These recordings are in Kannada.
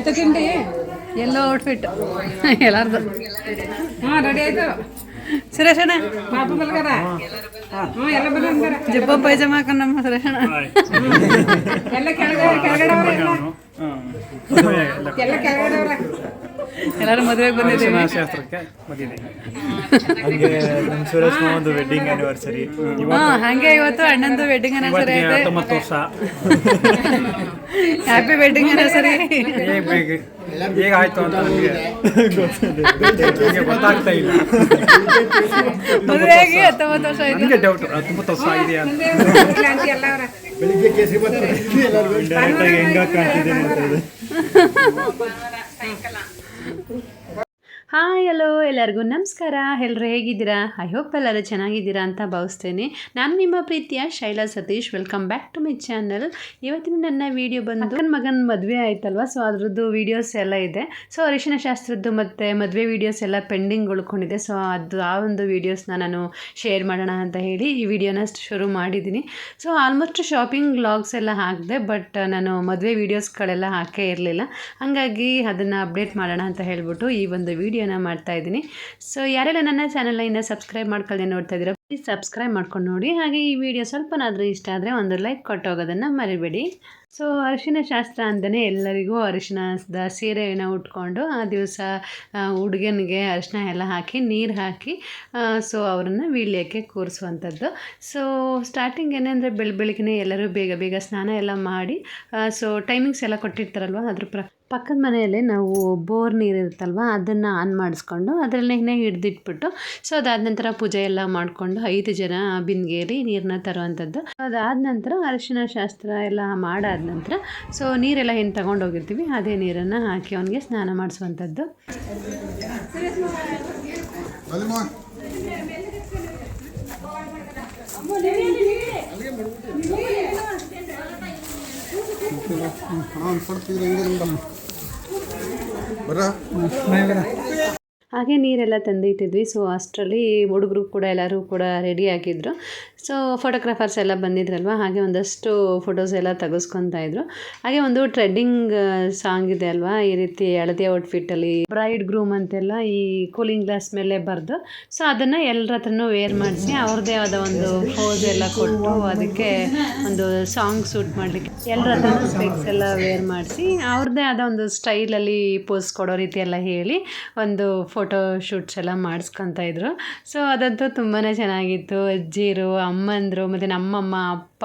అవుతుందండి ఎల్లో అవుట్ఫిట్ ఎలా అర్థం రెడీ అవుతావు సురేషణ పాపలు కదా జబ్బ పైజమా కన్నమ్మ సురేషణ ఎల్ల కెలగడవరా ಕೆಳಗಡೆ కెలగడవరా ಎಲ್ಲರೂ ಮದುವೆಗೆ ಬಂದಿದ್ದೀವಿ. ಶಾಸ್ತ್ರಕ್ಕೆ ಹಂಗೆ ನಮ್ಮ ಸುರೇಶ್ ಒಂದು ವೆಡ್ಡಿಂಗ್ ಆನಿವರ್ಸರಿ ಹಾ ಹಂಗೆ ಇವತ್ತು ಅಣ್ಣಂದು ವೆಡ್ಡಿಂಗ್ ಆನಿವರ್ಸರಿ ಐತೆ ಹತ್ತೊಂಬತ್ತು ವರ್ಷ. ಹ್ಯಾಪಿ ವೆಡ್ಡಿಂಗ್ ಆನಿವರ್ಸರಿ ಏ ಬೇಗ ಹೇಗಾಯ್ತು ಅಂತ ನನಗೆ ಗೊತ್ತಾಗ್ತಾ ಇಲ್ಲ. ಮದುವೆಯಾಗಿ ಹತ್ತೊಂಬತ್ತು ವರ್ಷ ಆಯ್ತು. ನನಗೆ ಡೌಟ್ ಹತ್ತೊಂಬತ್ತು ವರ್ಷ ಇದೆಯಾ? ಅಂತ ಆಂಟಿ ಎಲ್ಲ ಅವ್ರ. ಡೈರೆಕ್ಟ್ ಆಗಿ ಹೆಂಗ ಕಾಣ್ತಿದ್ದೇನೆ ಅಂತ ಇದೆ ಹಾಯ್ ಹಲೋ ಎಲ್ಲರಿಗೂ ನಮಸ್ಕಾರ. ಎಲ್ಲರೂ ಹೇಗಿದ್ದೀರಾ? ಐ ಹೋಪ್ ಎಲ್ಲರೂ ಚೆನ್ನಾಗಿದ್ದೀರಾ ಅಂತ ಭಾವಿಸ್ತೇನೆ. ನಾನು ನಿಮ್ಮ ಪ್ರೀತಿಯ Shaila Satish. Welcome back to my channel ಇವತ್ತಿನ ನನ್ನ ವಿಡಿಯೋ ಬಂದು ನನ್ನ ಮಗನ ಮದುವೆ ಆಯ್ತಲ್ವ? ಸೊ ಅದರದ್ದು ವೀಡಿಯೋಸ್ ಎಲ್ಲ ಇದೆ. ಸೊ ಅರಿಶಿನ ಶಾಸ್ತ್ರದ್ದು ಮತ್ತು ಮದುವೆ ವೀಡಿಯೋಸ್ ಎಲ್ಲ ಪೆಂಡಿಂಗ್ ಉಳ್ಕೊಂಡಿದೆ. ಸೊ ಅದು ಆ ಒಂದು ವೀಡಿಯೋಸ್ನ ನಾನು ಶೇರ್ ಮಾಡೋಣ ಅಂತ ಹೇಳಿ ಈ ವಿಡಿಯೋನ ಶುರು ಮಾಡಿದ್ದೀನಿ. ಸೊ ಆಲ್ಮೋಸ್ಟ್ ಶಾಪಿಂಗ್ ವ್ಲಾಗ್ಸ್ ಎಲ್ಲ ಹಾಕಿದೆ ಬಟ್ ನಾನು ಮದುವೆ ವೀಡಿಯೋಸ್ಗಳೆಲ್ಲ ಹಾಕೇ ಇರಲಿಲ್ಲ. ಹಾಗಾಗಿ ಅದನ್ನು ಅಪ್ಡೇಟ್ ಮಾಡೋಣ ಅಂತ ಹೇಳ್ಬಿಟ್ಟು ಈ ಒಂದು ವಿಡಿಯೋನ ಮಾಡ್ತಾ ಇದ್ದೀನಿ. ಸೊ ಯಾರೆಲ್ಲ ನನ್ನ ಚಾನಲ್ನ ಇನ್ನೂ ಸಬ್ಸ್ಕ್ರೈಬ್ ಮಾಡ್ಕೊಳ್ಳದೆ ನೋಡ್ತಾ ಇದ್ದೀರಾ ಪ್ಲೀಸ್ ಸಬ್ಸ್ಕ್ರೈಬ್ ಮಾಡ್ಕೊಂಡು ನೋಡಿ. ಹಾಗೆ ಈ ವಿಡಿಯೋ ಸ್ವಲ್ಪನಾದರೂ ಇಷ್ಟ ಆದರೆ ಒಂದು ಲೈಕ್ ಕೊಟ್ಟೋಗೋದನ್ನು ಮರಿಬೇಡಿ. ಸೊ ಅರಿಶಿನ ಶಾಸ್ತ್ರ ಅಂತಲೇ ಎಲ್ಲರಿಗೂ ಅರಿಶಿನದ ಸೀರೆಯನ್ನು ಉಟ್ಕೊಂಡು ಆ ದಿವಸ ಹುಡುಗನಿಗೆ ಅರಿಶಿನ ಎಲ್ಲ ಹಾಕಿ, ನೀರು ಹಾಕಿ ಸೊ ಅವರನ್ನು ವೀಳ್ಯಕ್ಕೆ ಕೂರಿಸುವಂಥದ್ದು. ಸೊ ಸ್ಟಾರ್ಟಿಂಗ್ ಏನಂದರೆ ಬೆಳ ಬೆಳಗ್ಗೆ ಎಲ್ಲರೂ ಬೇಗ ಬೇಗ ಸ್ನಾನ ಎಲ್ಲ ಮಾಡಿ ಸೊ ಟೈಮಿಂಗ್ಸ್ ಎಲ್ಲ ಕೊಟ್ಟಿರ್ತಾರಲ್ವ, ಅದ್ರ ಪ್ರ, ಪಕ್ಕದ ಮನೆಯಲ್ಲೇ ನಾವು ಬೋರ್ ನೀರು ಇರುತ್ತಲ್ವ, ಅದನ್ನು ಆನ್ ಮಾಡಿಸ್ಕೊಂಡು ಅದರಲ್ಲೇ ಹಿಡ್ದಿಟ್ಬಿಟ್ಟು ಸೊ ಅದಾದ ನಂತರ ಪೂಜೆ ಎಲ್ಲ ಮಾಡಿಕೊಂಡು ಐದು ಜನ ಬಿಂದಿಗೆಯಲ್ಲಿ ನೀರನ್ನ ತರುವಂಥದ್ದು. ಅದಾದ ನಂತರ ಅರಿಶಿನ ಶಾಸ್ತ್ರ ಎಲ್ಲ ಮಾಡಾದ ನಂತರ ಸೊ ನೀರೆಲ್ಲ ಏನು ತಗೊಂಡೋಗಿರ್ತೀವಿ ಅದೇ ನೀರನ್ನು ಹಾಕಿ ಅವನಿಗೆ ಸ್ನಾನ ಮಾಡಿಸುವಂಥದ್ದು ಹಾಗೆ ನೀರೆಲ್ಲ ತಂದಿಟ್ಟಿದ್ವಿ. ಸೊ ಅಷ್ಟರಲ್ಲಿ ಹುಡುಗರು ಕೂಡ ಎಲ್ಲರೂ ಕೂಡ ರೆಡಿ ಆಗಿದ್ದರು ಸೊ ಫೋಟೋಗ್ರಾಫರ್ಸ್ ಎಲ್ಲ ಬಂದಿದ್ರಲ್ವ? ಹಾಗೆ ಒಂದಷ್ಟು ಫೋಟೋಸ್ ಎಲ್ಲ ತೆಗೆಸ್ಕೊತಾ ಇದ್ರು. ಹಾಗೆ ಒಂದು ಟ್ರೆಂಡಿಂಗ್ ಸಾಂಗ್ ಇದೆ ಅಲ್ವಾ? ಈ ರೀತಿ ಹಳದಿ ಔಟ್ಫಿಟ್ಟಲ್ಲಿ ಬ್ರೈಡ್ ಗ್ರೂಮ್ ಅಂತೆಲ್ಲ ಈ ಕೂಲಿಂಗ್ ಗ್ಲಾಸ್ ಮೇಲೆ ಬರೆದು ಸೊ ಅದನ್ನು ಎಲ್ಲರ ಹತ್ರನು ವೇರ್ ಮಾಡಿಸಿ ಅವ್ರದ್ದೇ ಆದ ಒಂದು ಪೋಸ್ ಎಲ್ಲ ಕೊಟ್ಟು ಅದಕ್ಕೆ ಒಂದು ಸಾಂಗ್ ಶೂಟ್ ಮಾಡಲಿಕ್ಕೆ ಎಲ್ಲರ ಹತ್ರನು ಸ್ಪೆಕ್ಸ್ ಎಲ್ಲ ವೇರ್ ಮಾಡಿಸಿ ಅವ್ರದ್ದೇ ಆದ ಒಂದು ಸ್ಟೈಲಲ್ಲಿ ಪೋಸ್ ಕೊಡೋ ರೀತಿ ಎಲ್ಲ ಹೇಳಿ ಒಂದು ಫೋಟೋ ಶೂಟ್ಸ್ ಎಲ್ಲ ಮಾಡಿಸ್ಕೊತಾ ಇದ್ರು. ಸೊ ಅದಂತೂ ತುಂಬಾ ಚೆನ್ನಾಗಿತ್ತು. ಅಜ್ಜಿರು, ಅಮ್ಮಂದರು, ಮತ್ತು ನಮ್ಮಮ್ಮ, ಅಪ್ಪ,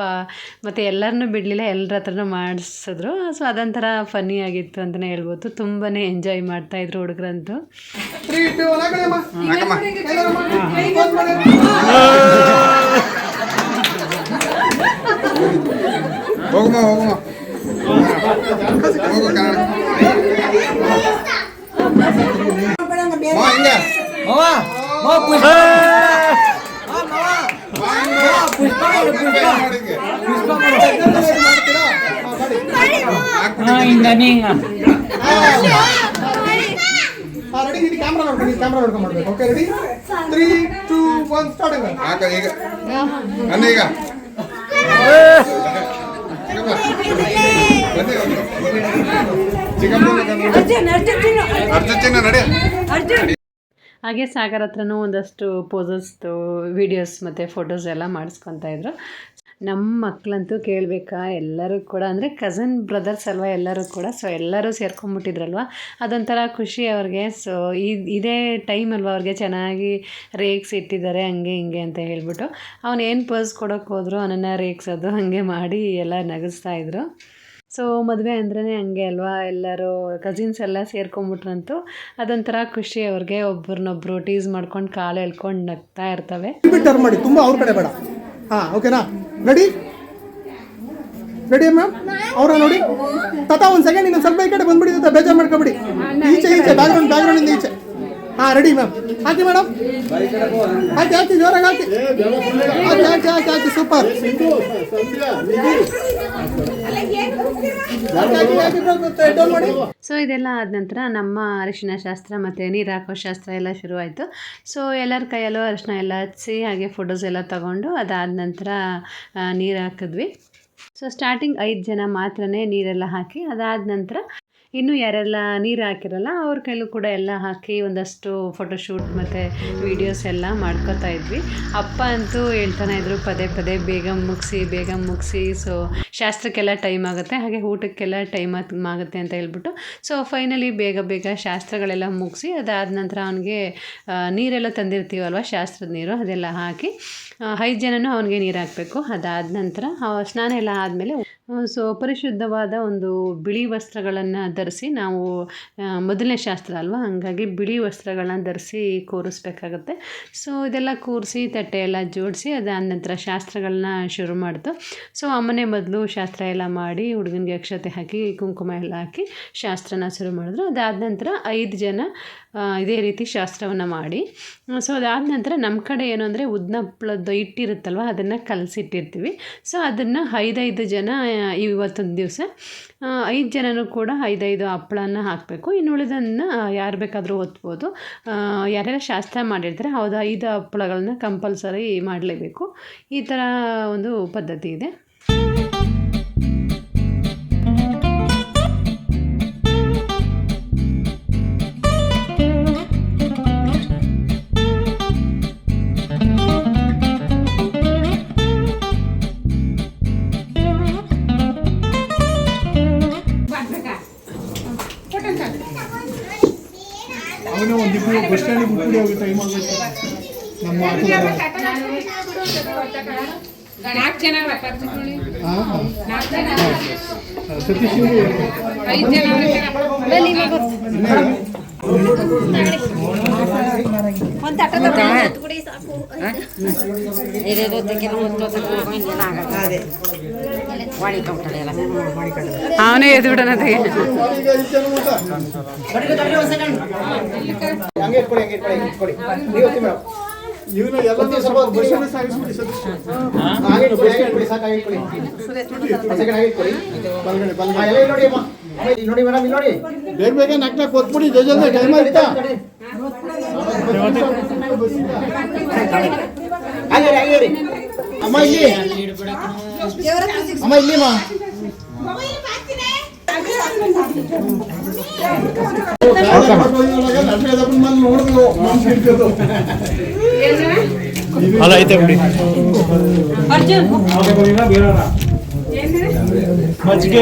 ಮತ್ತು ಎಲ್ಲರನ್ನೂ ಬಿಡಲಿಲ್ಲ ಎಲ್ಲರ ಹತ್ರನೂ ಮಾಡಿಸಿದ್ರು. ಸೊ ಅದೊಂಥರ ಫನ್ನಿ ಆಗಿತ್ತು ಅಂತಲೇ ಹೇಳ್ಬೋದು. ತುಂಬಾ ಎಂಜಾಯ್ ಮಾಡ್ತಾಯಿದ್ರು ಹುಡುಗರಂತೂ. ಹೋಗಮ್ಮ ಹೋಗಮ್ಮ ಮಾ ಹಿಂಗೆ ರೆಡಿ ಇದು ಕ್ಯಾಮ್ರಾ ನೋಡ್ಕೊಂಡು ಕ್ಯಾಮ್ರಾ ನೋಡ್ಕೊಂಡು ಮಾಡ್ಬೇಕು okay ready three two one start ಹಾಕ ಈಗ ಅನ್ನ ಈಗ ಅರ್ಜುನ್ ನಡೆ. ಹಾಗೆ ಸಾಗರ್ ಹತ್ರನೂ ಒಂದಷ್ಟು ಪೋಸಸ್ದು ವಿಡಿಯೋಸ್ ಮತ್ತು ಫೋಟೋಸ್ ಎಲ್ಲ ಮಾಡಿಸ್ಕೊತಾ ಇದ್ರು. ನಮ್ಮ ಮಕ್ಕಳಂತೂ ಕೇಳಬೇಕಾ ಎಲ್ಲರೂ ಕೂಡ ಅಂದರೆ ಕಝನ್ ಬ್ರದರ್ಸ್ ಅಲ್ವಾ ಎಲ್ಲರೂ ಕೂಡ ಸೊ ಎಲ್ಲರೂ ಸೇರ್ಕೊಂಡ್ಬಿಟ್ಟಿದ್ರಲ್ವ? ಅದೊಂಥರ ಖುಷಿ ಅವ್ರಿಗೆ. ಸೊ ಇದು ಇದೇ ಟೈಮ್ ಅಲ್ವಾ ಅವ್ರಿಗೆ ಚೆನ್ನಾಗಿ ರೇಕ್ಸ್ ಇಟ್ಟಿದ್ದಾರೆ ಹಂಗೆ ಹಿಂಗೆ ಅಂತ ಹೇಳ್ಬಿಟ್ಟು. ಅವನೇನು ಏನು ಪೋಸ್ ಕೊಡೋಕೆ ಹೋದ್ರು ಅವನನ್ನು ರೇಕ್ಸೋದು ಹಾಗೆ ಮಾಡಿ ಎಲ್ಲ ನಗಿಸ್ತಾ ಇದ್ರು. ಸೊ ಮದುವೆ ಅಂದ್ರೇ ಹಂಗೆ ಅಲ್ವಾ? ಎಲ್ಲರೂ ಕಸಿನ್ಸ್ ಎಲ್ಲ ಸೇರ್ಕೊಂಬಿಟ್ರಂತೂ ಅದೊಂಥರ ಖುಷಿ ಅವ್ರಿಗೆ. ಒಬ್ರನ್ನೊಬ್ರು ಟೀಸ್ ಮಾಡ್ಕೊಂಡು ಕಾಲು ಎಳ್ಕೊಂಡು ನಗ್ತಾ ಇರ್ತವೆ. ಟರ್ನ್ ಮಾಡಿ. ತುಂಬ ಅವ್ರ ಕಡೆ ಬೇಡ. ಹಾಂ ಓಕೆನಾ ರೆಡಿ ರೆಡಿ ಮ್ಯಾಮ್ ಅವರ ನೋಡಿ? ತಾತ ಒಂದು ಸೆಕೆಂಡ್ ಇನ್ನೊಂದು ಸ್ವಲ್ಪ ಈ ಕಡೆ ಬಂದ್ಬಿಡಿ ಬೇಜಾರು ಮಾಡ್ಕೊಬಿಡಿ. ಈಚೆ ಈಚೆ ಬ್ಯಾಕ್ಗ್ರೌಂಡ್ ಬ್ಯಾಕ್ಗ್ರೌಂಡ್ ಇಂದ ಈಚೆ. ಹಾ ರೆಡಿ ಮ್ಯಾಮ್ ಹಾಕಿ ಮೇಡಮ್ ಆಯ್ತು ಆಯ್ತು ಜೋರಾಗಿ ಹಾಕಿ. ಆಯ್ತು ಆಯ್ತು ಆಯ್ತು ಆಯ್ತು ಸೂಪರ್ ಸೊ ಇದೆಲ್ಲ ಆದ ನಂತರ ನಮ್ಮ ಅರಿಶಿನ ಶಾಸ್ತ್ರ ಮತ್ತು ನೀರು ಹಾಕೋ ಶಾಸ್ತ್ರ ಎಲ್ಲ ಶುರುವಾಯಿತು. ಸೊ ಎಲ್ಲರ ಕೈಯಲ್ಲೂ ಅರಿಶಿನ ಎಲ್ಲ ಹಚ್ಚಿ ಹಾಗೆ ಫೋಟೋಸ್ ಎಲ್ಲ ತಗೊಂಡು ಅದಾದ ನಂತರ ನೀರು ಹಾಕಿದ್ವಿ. ಸೊ ಸ್ಟಾರ್ಟಿಂಗ್ ಐದು ಜನ ಮಾತ್ರನೇ ನೀರೆಲ್ಲ ಹಾಕಿ ಅದಾದ ನಂತರ ಇನ್ನು ಯಾರೆಲ್ಲ ನೀರು ಹಾಕಿರಲ್ಲ, ಅವ್ರ ಕೈಲೂ ಕೂಡ ಎಲ್ಲ ಹಾಕಿ ಒಂದಷ್ಟು ಫೋಟೋಶೂಟ್ ಮತ್ತು ವೀಡಿಯೋಸ್ ಎಲ್ಲ ಮಾಡ್ಕೋತಾ ಇದ್ವಿ. ಅಪ್ಪ ಅಂತೂ ಹೇಳ್ತಾನೆ ಇದ್ರು, ಪದೇ ಪದೇ ಬೇಗ ಮುಗಿಸಿ ಬೇಗ ಮುಗಿಸಿ. ಸೊ ಶಾಸ್ತ್ರಕ್ಕೆಲ್ಲ ಟೈಮ್ ಆಗುತ್ತೆ, ಹಾಗೆ ಊಟಕ್ಕೆಲ್ಲ ಟೈಮ್ ಆಗುತ್ತೆ ಅಂತ ಹೇಳ್ಬಿಟ್ಟು. ಸೊ ಫೈನಲಿ ಬೇಗ ಬೇಗ ಶಾಸ್ತ್ರಗಳೆಲ್ಲ ಮುಗಿಸಿ, ಅದಾದ ನಂತರ ಅವನಿಗೆ ನೀರೆಲ್ಲ ತಂದಿರ್ತೀವಲ್ವ, ಶಾಸ್ತ್ರದ ನೀರು, ಅದೆಲ್ಲ ಹಾಕಿ ಐದು ಜನನೂ ಅವನಿಗೆ ನೀರು ಹಾಕಬೇಕು ಅದಾದ ನಂತರ ಸ್ನಾನ ಎಲ್ಲ ಆದಮೇಲೆ ಸೊ ಪರಿಶುದ್ಧವಾದ ಒಂದು ಬಿಳಿ ವಸ್ತ್ರಗಳನ್ನು ಧರಿಸಿ ನಾವು ಮೊದಲನೇ ಶಾಸ್ತ್ರ ಅಲ್ವಾ? ಹಂಗಾಗಿ ಬಿಳಿ ವಸ್ತ್ರಗಳನ್ನ ಧರಿಸಿ ಕೂರಿಸ್ಬೇಕಾಗತ್ತೆ. ಸೊ ಇದೆಲ್ಲ ಕೂರಿಸಿ, ತಟ್ಟೆ ಎಲ್ಲ ಜೋಡಿಸಿ, ಅದಾದ ನಂತರ ಶಾಸ್ತ್ರಗಳನ್ನ ಶುರು ಮಾಡ್ತು ಸೊ ಅಮ್ಮನೇ ಮೊದಲು ಶಾಸ್ತ್ರ ಎಲ್ಲ ಮಾಡಿ, ಹುಡುಗನಿಗೆ ಅಕ್ಷತೆ ಹಾಕಿ, ಕುಂಕುಮ ಎಲ್ಲ ಹಾಕಿ ಶಾಸ್ತ್ರನ ಶುರು ಮಾಡಿದ್ರು. ಅದಾದ ನಂತರ ಐದು ಜನ ಇದೇ ರೀತಿ ಶಾಸ್ತ್ರವನ್ನು ಮಾಡಿ, ಸೊ ಅದಾದ ನಂತರ ನಮ್ಮ ಕಡೆ ಏನು ಅಂದರೆ ಉದ್ನಪ್ಪಳದ್ದು ಹಿಟ್ಟಿರುತ್ತಲ್ವ ಅದನ್ನು ಕಲಸಿಟ್ಟಿರ್ತೀವಿ. ಸೊ ಅದನ್ನು ಐದೈದು ಜನ ಇವತ್ತೊಂದು ದಿವಸ ಐದು ಜನನೂ ಕೂಡ ಐದೈದು ಹಪ್ಪಳನ ಹಾಕಬೇಕು. ಇನ್ನು ಉಳಿದನ್ನು ಯಾರು ಬೇಕಾದರೂ ಒತ್ಬೋದು ಯಾರ್ಯಾರು ಶಾಸ್ತ್ರ ಮಾಡಿರ್ತಾರೆ, ಹೌದು, ಐದು ಹಪ್ಪಳಗಳನ್ನ ಕಂಪಲ್ಸರಿ ಮಾಡಲೇಬೇಕು. ಈ ಥರ ಒಂದು ಪದ್ಧತಿ ಇದೆ. ಅವನೇ ಒಂದಿಬ್ರು ಬಸ್ ಸ್ಟ್ಯಾಂಡಿಗೆ ಬಿಟ್ಬಿಡಿ ಹೋಗಿ ಟೈಮ್ ಆಗಬೇಕು ನಮ್ಮ ಸತೀಶ್ ಅವನೇ ಎದ್ದು ಬಿಡೋಣ ಎಲ್ಲ ಇಲ್ಲಿ ನೋಡಿ ಅಮ್ಮ ನೋಡಿ ಮೇಡಮ್ ಇಲ್ಲಿ ನೋಡಿ ಬೇಗ ಬೇಗ ನಾಲ್ಕು ನಾಲ್ಕು ಒತ್ಬಿಡಿ ಜಲ್ದಿ ಟೈಮ್ ಆಯ್ತಾ. ಅಮ್ಮ ಇಲ್ಲಿ. ಅಮ್ಮ ಇಲ್ಲಿ ಅಮ್ಮ. ನೋಡಿದ್ರು ಅಲ್ಲ ಐತೆ ಬಿಡಿ. ಮಜ್ಜಿಗೆ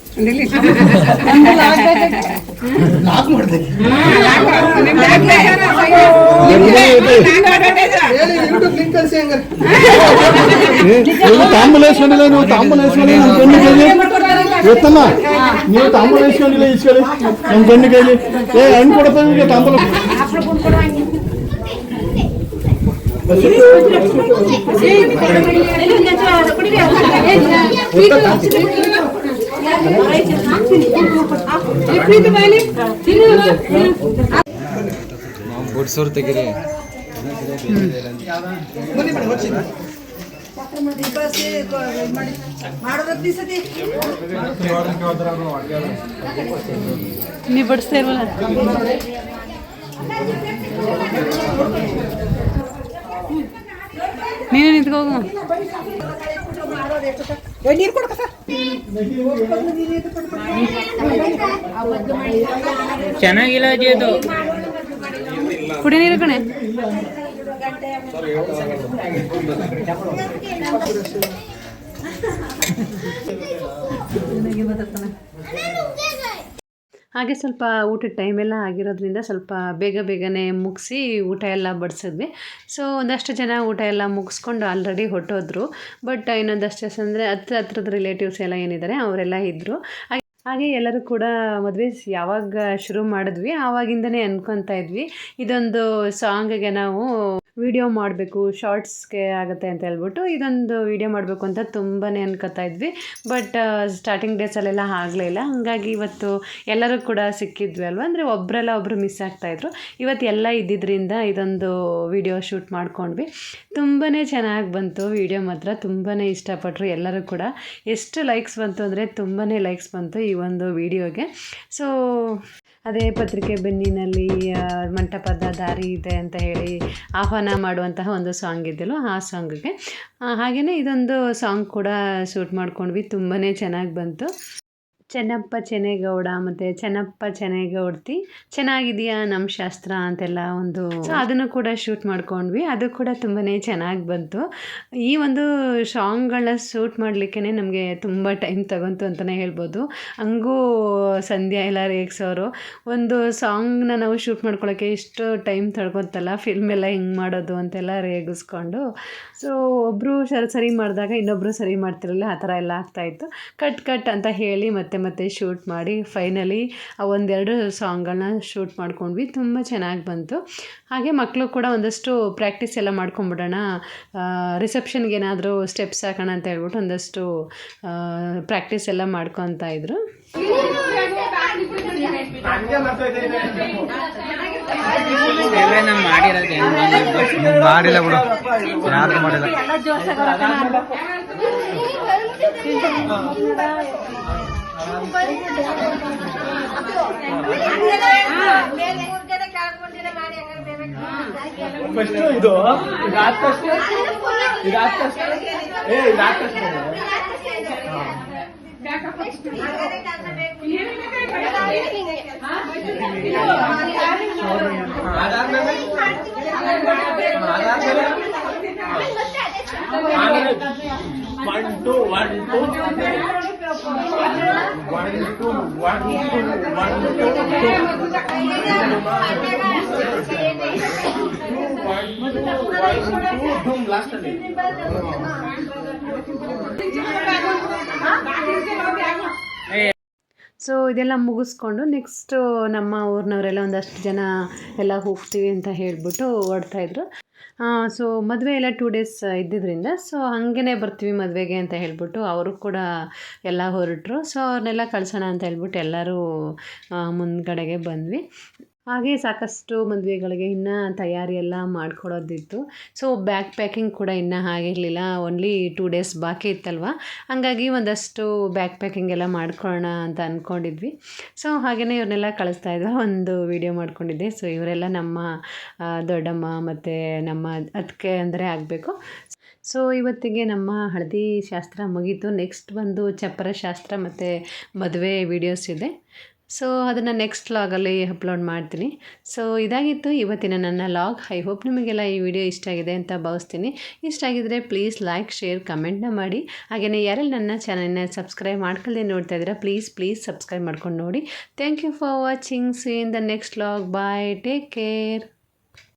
ಲಾಕ್ ಮಾಡಿದೆ ಹೇಳಿ ಯೂಟ್ಯೂಬ್ ಲಿಂಕ್ ಕಳಿಸಿ ಹಂಗಾರೆ ನೀವು ತಾಂಬೂಲ ಇಸ್ಕೊಂಡಿಲ್ಲ ನೀವು ತಾಂಬೂಲ ಇಸ್ಕೊಂಡಿಲ್ಲ ನಮ್ಮ ಗಂಡು ಕೈಲಿ ಗೊತ್ತಮ್ಮ ನೀವು ತಾಂಬೂಲ ಇಸ್ಕೊಂಡಿಲ್ಲ ಇಸ್ಕೊಳ್ಳಿ ನಮ್ಮ ಗಂಡು ಕೈಲಿ ಏ ಹಣ್ಣು ಕೊಡಪ್ಪ ನಿಮಗೆ ತಾಂಬೂಲ ನಾವು ಬಡ್ಸೋರು ತೆಗೀರಿ ನೀ ಬಡಿಸ್ತಾ ಇಲ್ವಲ್ಲ ನೀನು ನಿಂತ್ಕೋಗ ಚೆನ್ನಾಗಿಲ್ಲ ಅಜ್ಜಿ ಅದು. ಕುಡಿ ನೀರು ಕಣೆ. ಹಾಗೆ ಸ್ವಲ್ಪ ಊಟದ ಟೈಮೆಲ್ಲ ಆಗಿರೋದ್ರಿಂದ ಸ್ವಲ್ಪ ಬೇಗ ಬೇಗನೆ ಮುಗಿಸಿ ಊಟ ಎಲ್ಲ ಬಡಿಸಿದ್ವಿ. ಸೊ ಒಂದಷ್ಟು ಜನ ಊಟ ಎಲ್ಲ ಮುಗಿಸ್ಕೊಂಡು ಆಲ್ರೆಡಿ ಹೊಟ್ಟೋದ್ರು ಬಟ್ ಇನ್ನೊಂದಷ್ಟು ಜನ ಅಂದರೆ ಹತ್ರ ಹತ್ರದ ರಿಲೇಟಿವ್ಸ್ ಎಲ್ಲ ಏನಿದ್ದಾರೆ ಅವರೆಲ್ಲ ಇದ್ದರು ಹಾಗೆ ಎಲ್ಲರೂ ಕೂಡ ಮದುವೆ ಯಾವಾಗ ಶುರು ಮಾಡಿದ್ವಿ, ಆವಾಗಿಂದನೇ ಅಂದ್ಕೊತಾ ಇದ್ವಿ. ಇದೊಂದು ಸಾಂಗಿಗೆ ನಾವು ವಿಡಿಯೋ ಮಾಡಬೇಕು, ಶಾರ್ಟ್ಸ್ಗೆ ಆಗುತ್ತೆ ಅಂತ ಹೇಳ್ಬಿಟ್ಟು ಇದೊಂದು ವಿಡಿಯೋ ಮಾಡಬೇಕು ಅಂತ ತುಂಬಾ ಅನ್ಕೋತಾ ಇದ್ವಿ. ಬಟ್ ಸ್ಟಾರ್ಟಿಂಗ್ ಡೇಸಲ್ಲೆಲ್ಲ ಆಗಲೇ ಇಲ್ಲ. ಹಾಗಾಗಿ ಇವತ್ತು ಎಲ್ಲರೂ ಕೂಡ ಸಿಕ್ಕಿದ್ವಿ ಅಲ್ವಾ? ಅಂದರೆ ಒಬ್ಬರೆಲ್ಲ ಒಬ್ಬರು ಮಿಸ್ ಆಗ್ತಾಯಿದ್ರು ಇವತ್ತು ಎಲ್ಲ ಇದ್ದಿದ್ದರಿಂದ ಇದೊಂದು ವಿಡಿಯೋ ಶೂಟ್ ಮಾಡ್ಕೊಂಡ್ವಿ. ತುಂಬಾ ಚೆನ್ನಾಗಿ ಬಂತು ವಿಡಿಯೋ ಮಾತ್ರ. ತುಂಬಾ ಇಷ್ಟಪಟ್ಟರು ಎಲ್ಲರೂ ಕೂಡ. ಎಷ್ಟು ಲೈಕ್ಸ್ ಬಂತು ಅಂದರೆ ತುಂಬಾ ಲೈಕ್ಸ್ ಬಂತು ಈ ಒಂದು ವಿಡಿಯೋಗೆ. ಸೊ ಅದೇ ಪತ್ರಿಕೆ ಬೆನ್ನಿನಲ್ಲಿ ಮಂಟಪದ ದಾರಿ ಇದೆ ಅಂತ ಹೇಳಿ ಆಹ್ವಾನ ಮಾಡುವಂತಹ ಒಂದು ಸಾಂಗ್ ಇದೆಯಲ್ಲ ಆ ಸಾಂಗ್ಗೆ ಹಾಗೆಯೇ ಇದೊಂದು ಸಾಂಗ್ ಕೂಡ ಶೂಟ್ ಮಾಡ್ಕೊಂಡ್ವಿ ತುಂಬಾ ಚೆನ್ನಾಗಿ ಬಂತು. ಚೆನ್ನಪ್ಪ ಚೆನ್ನೇಗೌಡ ಮತ್ತು ಚೆನ್ನಪ್ಪ ಚೆನ್ನೇಗೌಡ್ತಿ ಚೆನ್ನಾಗಿದೆಯಾ ನಮ್ಮ ಶಾಸ್ತ್ರ ಅಂತೆಲ್ಲ ಒಂದು ಸೊ ಅದನ್ನು ಕೂಡ ಶೂಟ್ ಮಾಡ್ಕೊಂಡ್ವಿ. ಅದು ಕೂಡ ತುಂಬಾ ಚೆನ್ನಾಗಿ ಬಂತು. ಈ ಒಂದು ಸಾಂಗ್ಗಳನ್ನ ಶೂಟ್ ಮಾಡಲಿಕ್ಕೆ ನಮಗೆ ತುಂಬ ಟೈಮ್ ತಗೊಂತು ಅಂತಲೇ ಹೇಳ್ಬೋದು. ಹಂಗೂ ಸಂಧ್ಯಾ ಎಲ್ಲ ಅವರು ಒಂದು ಸಾಂಗ್ನ ನಾವು ಶೂಟ್ ಮಾಡ್ಕೊಳ್ಳೋಕೆ ಎಷ್ಟು ಟೈಮ್ ತಡ್ಕೊತಲ್ಲ ಫಿಲ್ಮ್ ಎಲ್ಲ ಹಿಂಗೆ ಮಾಡೋದು ಅಂತೆಲ್ಲ ರೇಗಿಸ್ಕೊಂಡು. ಸೊ ಒಬ್ಬರು ಸರಿ ಸರಿ ಮಾಡಿದಾಗ ಇನ್ನೊಬ್ಬರು ಸರಿ ಮಾಡ್ತಿರಲಿಲ್ಲ, ಆ ಥರ ಎಲ್ಲ ಆಗ್ತಾಯಿತ್ತು ಕಟ್ ಕಟ್ ಅಂತ ಹೇಳಿ ಮತ್ತೆ ಮತ್ತೆ ಶೂಟ್ ಮಾಡಿ ಫೈನಲಿ ಆ ಒಂದೆರಡು ಸಾಂಗ್ಗಳನ್ನ ಶೂಟ್ ಮಾಡ್ಕೊಂಡ್ವಿ. ತುಂಬ ಚೆನ್ನಾಗಿ ಬಂತು. ಹಾಗೆ ಮಕ್ಕಳು ಕೂಡ ಒಂದಷ್ಟು ಪ್ರಾಕ್ಟೀಸ್ ಎಲ್ಲ ಮಾಡ್ಕೊಂಬಿಡೋಣ ರಿಸೆಪ್ಷನ್ಗೆ ಏನಾದರೂ ಸ್ಟೆಪ್ಸ್ ಹಾಕೋಣ ಅಂತ ಹೇಳ್ಬಿಟ್ಟು ಒಂದಷ್ಟು ಪ್ರಾಕ್ಟೀಸ್ ಎಲ್ಲ ಮಾಡ್ಕೊತಾ ಇದ್ರು. ಮಾಡಿಲ್ಲ. ಬಿಡು ಯಾರು ಮಾಡಿಲ್ಲ ಫಸ್ಟ್ ಇದು ಇದಾದ ತಕ್ಷಣ ಇದಾದ ತಕ್ಷಣ ಏ ಇದಾದ ತಕ್ಷಣ ಅದಾದ್ಮೇಲೆ ಅದಾದ್ಮೇಲೆ ಆಮೇಲೆ one two one to so ಇದೆಲ್ಲ ಮುಗಿಸ್ಕೊಂಡು ನೆಕ್ಸ್ಟು ನಮ್ಮ ಊರಿನವರೆಲ್ಲ ಒಂದಷ್ಟು ಜನ ಎಲ್ಲ ಹೋಗ್ತೀವಿ ಅಂತ ಹೇಳಿಬಿಟ್ಟು ಹೊರಡ್ತಾಯಿದ್ರು ಸೊ ಮದುವೆ ಎಲ್ಲ ಟೂ ಡೇಸ್ ಇದ್ದಿದ್ದರಿಂದ ಸೊ ಹಾಗೇ ಬರ್ತೀವಿ ಮದುವೆಗೆ ಅಂತ ಹೇಳ್ಬಿಟ್ಟು ಅವರು ಕೂಡ ಎಲ್ಲ ಹೊರಟರು. ಸೊ ಅವ್ರನ್ನೆಲ್ಲ ಕಳ್ಸೋಣ ಅಂತ ಹೇಳ್ಬಿಟ್ಟು ಎಲ್ಲರೂ ಮುಂದ್ಗಡೆಗೆ ಬಂದ್ವಿ. ಹಾಗೆ ಸಾಕಷ್ಟು ಮದುವೆಗಳಿಗೆ ಇನ್ನೂ ತಯಾರಿ ಎಲ್ಲ ಮಾಡ್ಕೊಳೋದಿತ್ತು. ಸೊ ಬ್ಯಾಗ್ ಪ್ಯಾಕಿಂಗ್ ಕೂಡ ಇನ್ನೂ ಆಗಿರಲಿಲ್ಲ ಓನ್ಲಿ ಟೂ ಡೇಸ್ ಬಾಕಿ ಇತ್ತಲ್ವ? ಹಂಗಾಗಿ ಒಂದಷ್ಟು ಬ್ಯಾಗ್ ಪ್ಯಾಕಿಂಗ್ ಎಲ್ಲ ಮಾಡ್ಕೊಳ್ಳೋಣ ಅಂತ ಅಂದ್ಕೊಂಡಿದ್ವಿ ಸೊ ಹಾಗೆಯೇ ಇವ್ರನ್ನೆಲ್ಲ ಕಳಿಸ್ತಾ ಇದ್ವಿ ಒಂದು ವಿಡಿಯೋ ಮಾಡ್ಕೊಂಡಿದ್ದೆ. ಸೊ ಇವರೆಲ್ಲ ನಮ್ಮ ದೊಡ್ಡಮ್ಮ ಮತ್ತು ನಮ್ಮ ಅದಕ್ಕೆ ಅಂದರೆ ಆಗಬೇಕು. ಸೊ ಇವತ್ತಿಗೆ ನಮ್ಮ ಹಳದಿ ಶಾಸ್ತ್ರ ಮುಗೀತು. ನೆಕ್ಸ್ಟ್ ಬಂದು ಚಪ್ಪರ ಶಾಸ್ತ್ರ ಮತ್ತು ಮದುವೆ ವಿಡಿಯೋಸ್ ಇದೆ. ಸೊ ಅದನ್ನು ನೆಕ್ಸ್ಟ್ ಲಾಗಲ್ಲಿ ಅಪ್ಲೋಡ್ ಮಾಡ್ತೀನಿ. ಸೊ ಇದಾಗಿತ್ತು ಇವತ್ತಿನ ನನ್ನ ಲಾಗ್ ಐ ಹೋಪ್ ನಿಮಗೆಲ್ಲ ಈ ವಿಡಿಯೋ ಇಷ್ಟ ಆಗಿದೆ ಅಂತ ಭಾವಿಸ್ತೀನಿ. ಇಷ್ಟ ಆಗಿದ್ದರೆ ಪ್ಲೀಸ್ ಲೈಕ್ ಶೇರ್ ಕಮೆಂಟ್ನ ಮಾಡಿ. ಹಾಗೆಯೇ ಯಾರೆಲ್ಲ ನನ್ನ ಚಾನಲ್ನ ಸಬ್ಸ್ಕ್ರೈಬ್ ಮಾಡ್ಕೊಳ್ಳದೆ ನೋಡ್ತಾ ಇದ್ದೀರಾ ಪ್ಲೀಸ್ ಪ್ಲೀಸ್ ಸಬ್ಸ್ಕ್ರೈಬ್ ಮಾಡ್ಕೊಂಡು ನೋಡಿ. Thank you for watching see in the next vlog bye take care